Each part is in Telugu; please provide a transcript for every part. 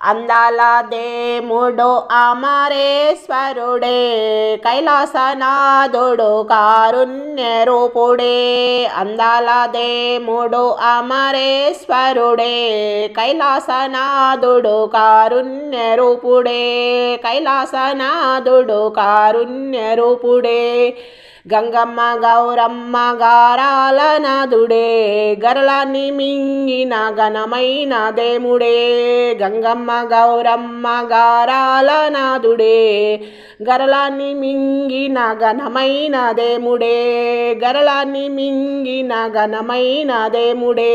అందాల దేముడు అమరేశ్వరుడే కైలాసనాథుడు కారుణ్య రూపుడే అందాల దేముడు అమరేశ్వరుడే కైలాసనాథుడు కారుణ్య రూపుడే కైలాసనాథుడు కారుణ్య రూపుడే గంగమ్మ గౌరమ్మ గారాల నాదుడే గరళాన్ని మింగిన ఘనమైన దేముడే. గంగమ్మ గౌరమ్మ గారాల నాదుడే గరళాన్ని మింగిన ఘనమైన దేముడే. గరళాన్ని మింగిన ఘనమైన దేముడే.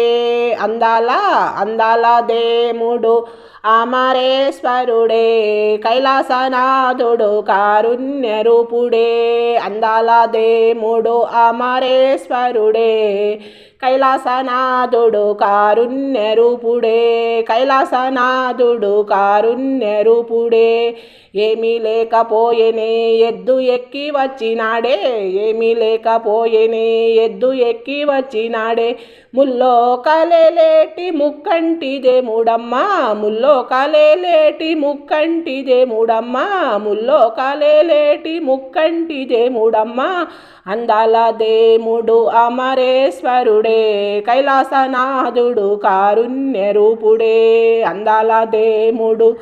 అందాల అందాల దేముడు అమరేశ్వరుడే కైలాసనాథుడు కారుణ్య రూపుడే అందాల మూడు అమరేశ్వరుడే. కైలాసనాథుడు కారుణ్య రూపుడే. కైలాసనాథుడు కారుణ్య రూపుడే. ఏమీ లేకపోయేనే ఎద్దు ఎక్కి వచ్చినాడే. ఏమీ లేకపోయేనే ఎద్దు ఎక్కి వచ్చినాడే. ముల్లో కలేలేటి ముక్కంటిదే మూడమ్మ. ముల్లో కలేలేటి ముక్కంటిదే మూడమ్మ. ముల్లో కలేలేటి ముక్కంటిదే మూడమ్మ. అందాల దేముడు అమరేశ్వరుడే. కైలాసనాథుడు కారుణ్య రూపుడే అందాల దేముడు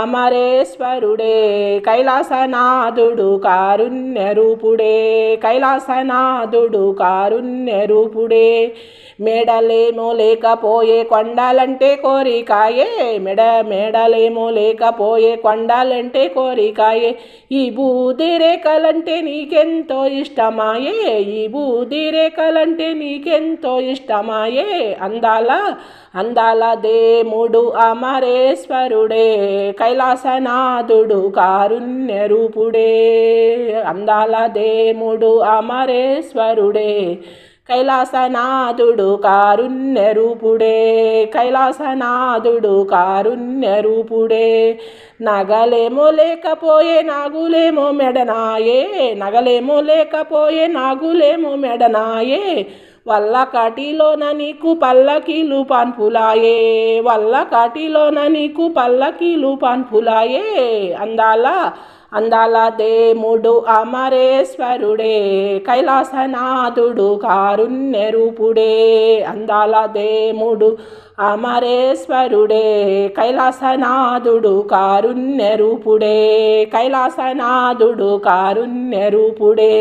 అమరేశ్వరుడే. కైలాసనాథుడు కారుణ్య రూపుడే కైలాసనాథుడు కారుణ్య రూపుడే. మెడలేమో లేకపోయే కొండాలంటే కోరికాయే. మెడ మెడలేమో లేకపోయే కొండాలంటే కోరికాయే. ఈ బూది రేఖలంటే నీకెంతో ఇష్టమాయే. ఈ బూది రేఖలంటే నీకెంతో ఇష్టమాయే. అందాల అందాల దేముడు అమరేశ్వరుడే. కైలాసనాథుడు కారుణ్య రూపుడే అందాల దేముడు అమరేశ్వరుడే. కైలాసనాథుడు కారుణ్య రూపుడే కైలాసనాథుడు కారుణ్య రూపుడే. నగలేమో లేకపోయే నాగులేమో మెడనాయే నగలేమో లేకపోయే నాగులేమో మెడనాయే. వల్ల కాటిలోన నీకు పల్లకీలు పాన్పులాయే వల్ల కాటిలోన నీకు పల్లకీలు పాన్పులాయే. అందాల అందాల దేముడు అమరేశ్వరుడే కైలాసనాథుడు కారుణ్య రూపుడే అందాల దేముడు అమరేశ్వరుడే కైలాసనాథుడు కారుణ్య రూపుడే కైలాసనాథుడు కారుణ్య రూపుడే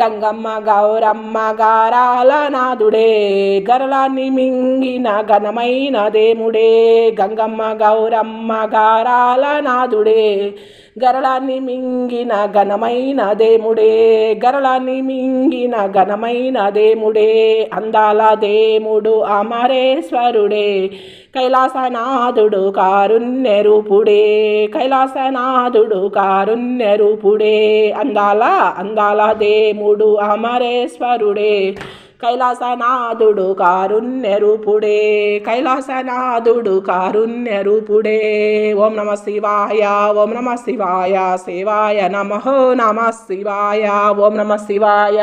గంగమ్మ గౌరమ్మ గారాల నాథుడే గరళాన్ని మింగిన ఘనమైన దేముడే గంగమ్మ గౌరమ్మ గారాల నాథుడే గరళాన్ని మింగిన ఘనమైన దేముడే గరళాన్ని మింగిన ఘనమైన దేముడే అందాల దేముడు అమరేశ్వరుడే. కైలాసనాథుడు కారుణ్య రూపుడే కైలాసనాథుడు కారుణ్య రూపుడే అందాల అందాల దేముడు అమరేశ్వరుడే. కైలాసనాథుడు కారుణ్య రూపుడే కైలాసనాథుడు కారుణ్య రూపుడే ఓం నమ శివాయ ఓం నమ శివాయ శివాయ నమో నమ శివాయ ఓం నమ శివాయ.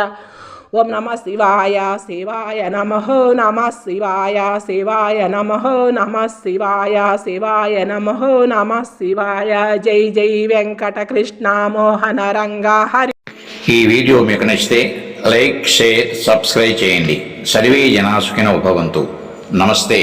ఓం నమ శివాయ శివాయ నమ నమ శివాయ శివాయ నమ నమ శివాయ శివాయ నమ నమ శివాయ. జై జై వెంకట కృష్ణ మోహన రంగ హరి. ఈ వీడియో మీకు నచ్చితే లైక్ షేర్ సబ్స్క్రైబ్ చేయండి. సర్వే జనా ఉపవంతు నమస్తే.